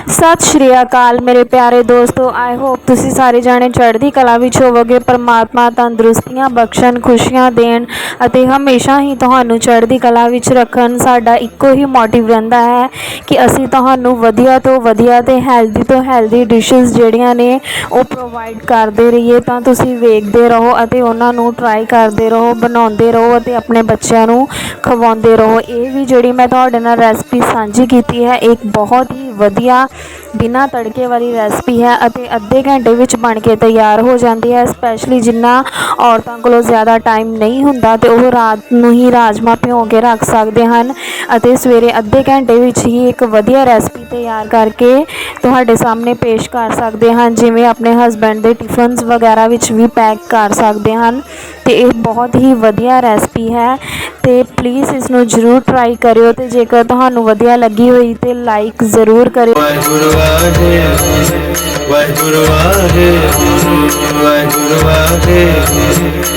ਸਤਿ ਸ਼੍ਰੀ ਅਕਾਲ ਮੇਰੇ ਪਿਆਰੇ ਦੋਸਤੋ ਆਈ ਹੋਪ ਤੁਸੀਂ ਸਾਰੇ ਜਾਣੇ ਚੜ੍ਹਦੀ ਕਲਾ ਵਿੱਚ ਹੋਵੋਗੇ, ਪਰਮਾਤਮਾ ਤੰਦਰੁਸਤੀਆਂ, ਬਖਸ਼ਣ, ਖੁਸ਼ੀਆਂ ਦੇਣ ਅਤੇ ਹਮੇਸ਼ਾ ਹੀ ਤੁਹਾਨੂੰ ਚੜ੍ਹਦੀ ਕਲਾ ਵਿੱਚ ਰੱਖਣ ਸਾਡਾ ਇੱਕੋ ਹੀ ਮੋਟਿਵ ਰਹਿੰਦਾ ਹੈ ਕਿ ਅਸੀਂ ਤੁਹਾਨੂੰ ਵਧੀਆ ਤੋਂ ਵਧੀਆ ਤੇ ਹੈਲਦੀ ਤੋਂ ਹੈਲਦੀ ਡਿਸ਼ਸ ਜਿਹੜੀਆਂ ਨੇ ਉਹ ਪ੍ਰੋਵਾਈਡ ਕਰਦੇ ਰਹੀਏ। ਤਾਂ ਤੁਸੀਂ ਵੇਖਦੇ ਰਹੋ ਅਤੇ ਉਹਨਾਂ ਨੂੰ ਟਰਾਈ ਕਰਦੇ ਰਹੋ, ਬਣਾਉਂਦੇ ਰਹੋ ਅਤੇ ਆਪਣੇ ਬੱਚਿਆਂ ਨੂੰ ਖਵਾਉਂਦੇ ਰਹੋ। ਇਹ ਵੀ ਜਿਹੜੀ ਮੈਂ ਤੁਹਾਡੇ ਨਾਲ ਰੈਸਪੀ ਸਾਂਝੀ ਕੀਤੀ ਹੈ ਇੱਕ ਬਹੁਤ ਹੀ ਵਧੀਆ ਬਿਨਾਂ ਤੜਕੇ ਵਾਲੀ ਰੈਸਪੀ ਹੈ ਅਤੇ ਅੱਧੇ ਘੰਟੇ ਵਿੱਚ ਬਣ ਕੇ ਤਿਆਰ ਹੋ ਜਾਂਦੀ ਹੈ ਸਪੈਸ਼ਲੀ ਜਿੰਨਾ ਔਰਤਾਂ ਕੋਲੋਂ ਜ਼ਿਆਦਾ ਟਾਈਮ ਨਹੀਂ ਹੁੰਦਾ ਤੇ ਉਹ ਰਾਤ ਨੂੰ ਹੀ ਰਾਜਮਾ ਭਿਓ ਕੇ ਰੱਖ ਸਕਦੇ ਹਨ ਅਤੇ ਸਵੇਰੇ ਅੱਧੇ ਘੰਟੇ ਵਿੱਚ ਹੀ ਇੱਕ ਵਧੀਆ ਰੈਸਪੀ ਤਿਆਰ ਕਰਕੇ ਤੁਹਾਡੇ ਸਾਹਮਣੇ ਪੇਸ਼ ਕਰ ਸਕਦੇ ਹਨ, ਜਿਵੇਂ ਆਪਣੇ ਹਸਬੈਂਡ ਦੇ ਟਿਫਨਸ ਵਗੈਰਾ ਵਿੱਚ ਵੀ ਪੈਕ ਕਰ ਸਕਦੇ ਹਨ ਤੇ ਇਹ ਬਹੁਤ ਹੀ ਵਧੀਆ ਰੈਸਪੀ ਹੈ। ਤੇ ਪਲੀਜ਼ ਇਸ ਨੂੰ ਜ਼ਰੂਰ ਟਰਾਈ ਕਰਿਓ ਤੇ ਜੇਕਰ ਤੁਹਾਨੂੰ ਵਧੀਆ ਲੱਗੀ ਹੋਈ ਤੇ ਲਾਈਕ ਜ਼ਰੂਰ ਕਰਿਓ। ਵਾਹਿਗੁਰੂ ਵਾਹਿਗੁਰੂ ਵਾਹਿਗੁਰੂ ਵਾਹਿਗੁਰੂ ਵਾਹਿਗੁਰੂ।